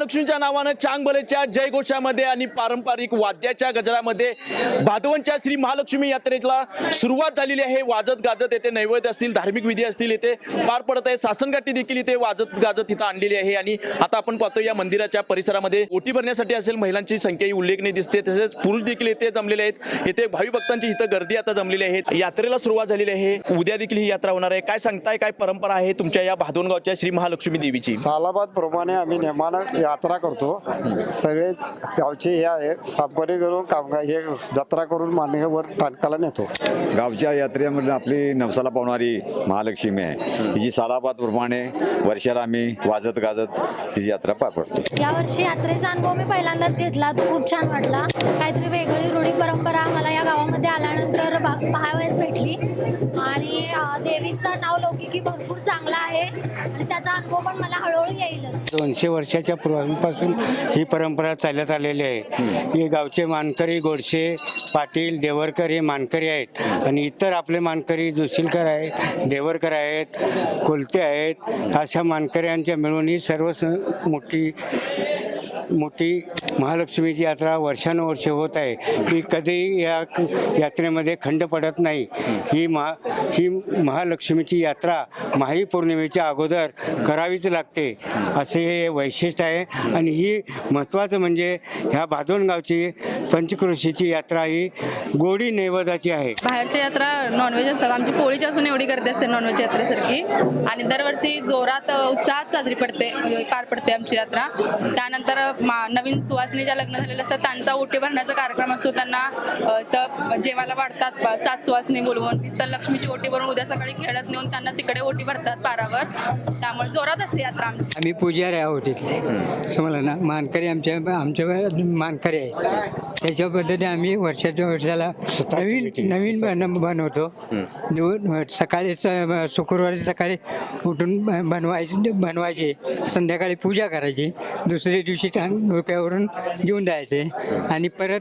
महालक्ष्मीच्या नावानं चांगभलेच्या जयघोषामध्ये आणि पारंपरिक वाद्याच्या गजरामध्ये भादवनच्या श्री महालक्ष्मी यात्रेला सुरुवात झालेली आहे. वाजत गाजत येथे नैवेद्य असतील धार्मिक विधी असतील येथे पार पडत आहे. सासनगाठी देखील इथे वाजत गाजत इथं आणलेली आहे. आणि आता आपण पाहतो या मंदिराच्या परिसरामध्ये ओटी भरण्यासाठी असेल महिलांची संख्याही उल्लेखनीय दिसते. तसेच पुरुष देखील येथे जमलेले आहेत. येथे भावी भक्तांची इथं गर्दी आता जमलेली आहे. यात्रेला सुरुवात झालेली आहे. उद्या देखील ही यात्रा होणार आहे. काय सांगताय काय परंपरा आहे तुमच्या या भादोनगावच्या श्री महालक्ष्मी देवीची? सालाबाद प्रमाणे आम्ही नेमानं यात्रा करतो. सगळे गावचे हे आहेत. सापरी करून कामगार हे जत्रा करून मान्यवर स्थानकाला नेतो. गावच्या यात्रेमध्ये आपली नवसाला पावणारी महालक्ष्मी आहे. तिची सालाबादप्रमाणे वर्षाला आम्ही वाजत गाजत तिची यात्रा पार पडतो यावर्षी यात्रेचा अनुभव मी पहिल्यांदाच घेतला. तो खूप छान वाटला. काहीतरी वेगळी रूढी परंपरा मला या गावामध्ये आल्यानंतर पाहावयास भेटली. आणि देवीचं नाव लौकिकी भरपूर चांगला आहे. आणि त्याचा अनुभव पण मला दोनशे वर्षाच्या पूर्वापासून ही परंपरा चालत आलेली आहे. हे गावचे मानकरी गोडशे पाटील देवरकर हे मानकरी आहेत. आणि इतर आपले मानकरी जोशीलकर आहेत देवरकर आहेत कोलते आहेत अशा मानकऱ्यांच्या मिळून ही सर्व मोठी मोठी महालक्ष्मीची यात्रा वर्षानुवर्ष होत आहे. ही कधी या यात्रेमध्ये खंड पडत नाही. ही महा ही महालक्ष्मीची यात्रा माही पौर्णिमेच्या अगोदर करावीच लागते. असे हे वैशिष्ट्य आहे. आणि ही महत्त्वाचं म्हणजे ह्या भादोन पंचकृषीची पंचक्रोशीची यात्रा ही गोडी नैवेदाची आहे. बाहेरच्या यात्रा नॉनव्हेज असतात. आमची पोळीची असून एवढी गर्दी असते नॉनव्हेज यात्रेसारखी. आणि दरवर्षी जोरात उत्साहात साजरी पडते पार पडते आमची यात्रा. त्यानंतर मा- नवीन सुवासिनी ज्या लग्न झालेल्या असतात त्यांचा ओटी भरण्याचा कार्यक्रम असतो. त्यांना तर जेवायला वाढतात सात सुवासिनी बोलवून. तिथं लक्ष्मीची ओटी भरून उद्या सकाळी खेळत नेऊन त्यांना तिकडे ओटी भरतात पारावर. त्यामुळे जोरात असते यात्रा आमची. आम्ही पुजारी आहोत इथले. समजलं ना? मानकरी आमच्या आमच्या मानकरी आहे त्याच्या पद्धतीने आम्ही वर्षाच्या वर्षाला नवीन नवीन बन बनवतो. सकाळी स- शुक्रवारी सकाळी उठून ब- बनवायची बनवायची. संध्याकाळी पूजा करायची. दुसऱ्या दिवशी छान डोक्यावरून घेऊन जायचे. आणि परत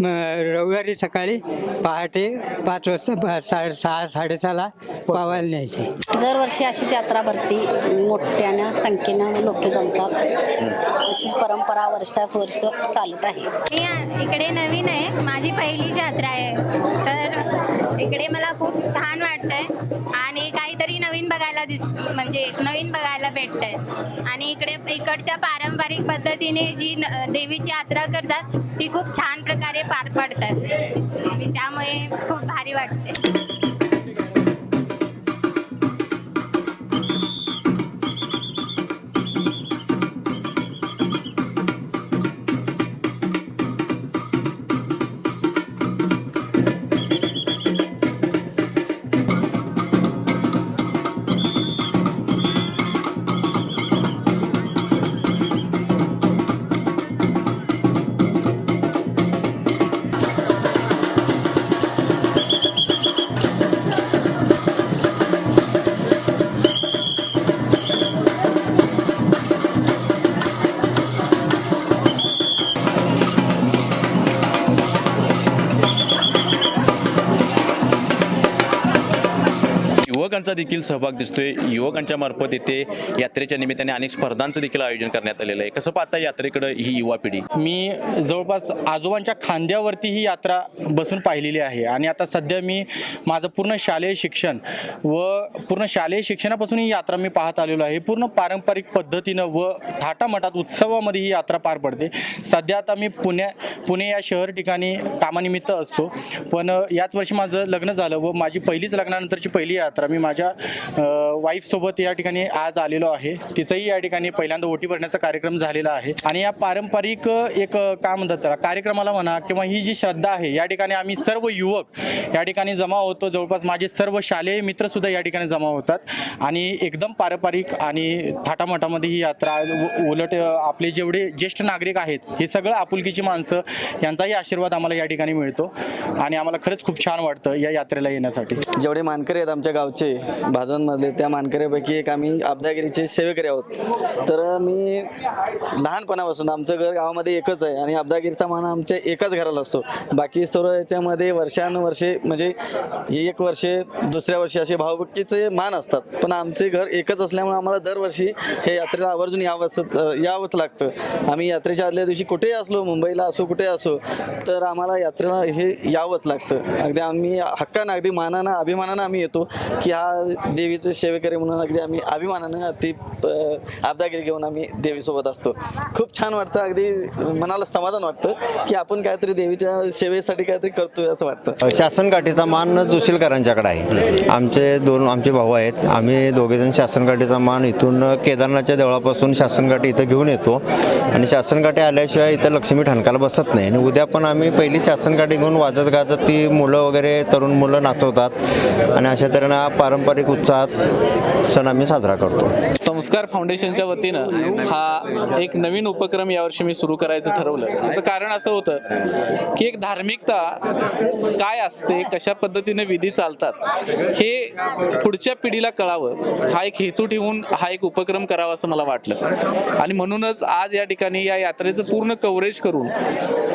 रविवारी सकाळी पहाटे पाच वाजता प- सा सहा साडेसहाला पावायला न्यायचे. दरवर्षी अशीच यात्रा भरती. मोठ्यानं संख्येनं लोक जमतात. अशीच परंपरा वर्षास वर्ष चालत आहे. इकडे नवीन आहे. माझी पहिली यात्रा आहे. तर इकडे मला खूप छान वाटतंय. आणि काहीतरी नवीन बघायला दिस म्हणजे नवीन बघायला भेटतंय. आणि इकडे इकडच्या पारंपरिक पद्धतीने जी न- देवीची यात्रा करतात ती खूप छान प्रकारे पार पडतात. त्यामुळे खूप भारी वाटते युवकांचा देखील सहभाग दिसतोय. युवकांच्या मार्फत येथे यात्रेच्या निमित्ताने अनेक स्पर्धांचं देखील आयोजन करण्यात आलेलं आहे. कसं पाहता यात्रेकडे ही युवा पिढी? मी जवळपास आजोबांच्या खांद्यावरती ही यात्रा बसून पाहिलेली आहे. आणि आता सध्या मी माझं पूर्ण शालेय शिक्षण व पूर्ण शालेय शिक्षणापासून ही यात्रा मी पाहत आलेलो आहे. पूर्ण पारंपरिक पद्धतीनं व थाटामाटात उत्सवामध्ये ही यात्रा पार पडते. सध्या आता मी पुण्या पुणे या शहर ठिकाणी कामानिमित्त असतो. पण याच वर्षी माझं लग्न झालं व माझी पहिलीच लग्नानंतरची पहिली यात्रा मी माझ्या वाईफसोबत या ठिकाणी आज आलेलो आहे. तिचंही या ठिकाणी पहिल्यांदा ओटी भरण्याचा कार्यक्रम झालेला आहे. आणि या पारंपरिक एक काय म्हणतात त्याला कार्यक्रमाला म्हणा किंवा ही जी श्रद्धा आहे या ठिकाणी आम्ही सर्व युवक या ठिकाणी जमा होतो. जवळपास माझे सर्व शालेय मित्र सुद्धा या ठिकाणी जमा होतात. आणि एकदम पारंपरिक आणि थाटामाटामध्ये ही यात्रा उलट आपले जेवढे ज्येष्ठ नागरिक आहेत हे सगळं आपुलकीची माणसं यांचाही आशीर्वाद आम्हाला या ठिकाणी मिळतो. आणि आम्हाला खरंच खूप छान वाटतं या यात्रेला येण्यासाठी. जेवढे मानकरी आहेत आमच्या गावचे भादवनमधले त्या मानकऱ्यापैकी एक आम्ही अब्दागिरीचे सेवेकरी आहोत. तर मी लहानपणापासून आमचं घर गावामध्ये एकच आहे आणि अब्दागिरीचा मान आमच्या एकाच घराला असतो. बाकी सर्व याच्यामध्ये वर्षानुवर्षे म्हणजे एक वर्षे दुसऱ्या वर्षी असे भावभक्तीचे मान असतात. पण आमचे घर एकच असल्यामुळे आम्हाला दरवर्षी हे यात्रेला आवर्जून यावंच यावंच लागतं. आम्ही यात्रेच्या आदल्या दिवशी कुठेही असलो मुंबईला असो कुठे असो तर आम्हाला यात्रेला हे यावंच लागतं. अगदी आम्ही हक्कानं अगदी मानानं अभिमानानं आम्ही येतो की हा देवीचे सेवेकरी म्हणून अगदी आम्ही अभिमानानं ती अब्दागिरी घेऊन आम्ही देवीसोबत असतो. खूप छान वाटतं अगदी मनाला समाधान वाटतं की आपण काहीतरी देवीच्या सेवेसाठी काहीतरी करतोय असं वाटतं. शासनकाठीचा मान जोशीलकरांच्याकडे आहे. आमचे दोन आमचे भाऊ आहेत. आम्ही दोघेजण शासनकाठीचा मान इथून केदारनाथच्या देवळापासून शासनकाठी इथं घेऊन येतो. आणि शासनकाठी आल्याशिवाय इथं लक्ष्मी ठणकाला बसत नाही. आणि उद्या पण आम्ही पहिली शासनकाठी घेऊन वाजत गाजत ती मुलं वगैरे तरुण मुलं नाचवतात. आणि अशा तऱ्हेनं पारंपरिक उत्साहात सण आम्ही साजरा करतो. संस्कार फाउंडेशनच्या वतीनं हा एक नवीन उपक्रम यावर्षी मी सुरू करायचं ठरवलं. त्याचं कारण असं होतं की एक धार्मिकता काय असते कशा पद्धतीने विधी चालतात हे पुढच्या पिढीला कळावं हा एक हेतू ठेवून हा एक उपक्रम करावा असं मला वाटलं. आणि म्हणूनच आज या ठिकाणी या यात्रेचं पूर्ण कव्हरेज करून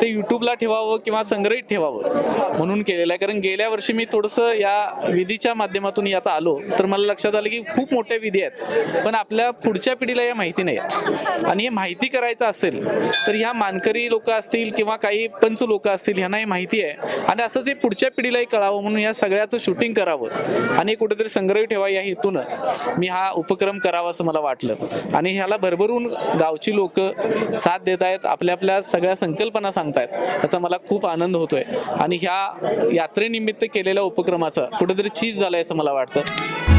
ते यूट्यूबला ठेवावं किंवा संग्रहित ठेवावं म्हणून केलेलं आहे. कारण गेल्या वर्षी मी थोडंसं या विधीच्या माध्यमातून याचा आलो तर मला लक्षात आलं की खूप खूप मोठ्या विधी आहेत. पण आपल्या पुढच्या पिढीला या माहिती नाही. आहेत आणि हे माहिती करायचं असेल तर ह्या मानकरी लोक असतील किंवा काही पंच लोक असतील ह्यांना हे माहिती आहे. आणि असंच हे पुढच्या पिढीलाही कळावं म्हणून या सगळ्याचं शूटिंग करावं. आणि कुठेतरी संग्रही ठेवा या हेतूनं मी हा उपक्रम करावा असं मला वाटलं. आणि ह्याला भरभरून गावची लोक साथ देत आहेत आपल्या आपल्या सगळ्या संकल्पना सांगतायत याचा मला खूप आनंद होतोय. आणि ह्या यात्रेनिमित्त केलेल्या उपक्रमाचा कुठेतरी चीज झालाय असं मला वाटतं.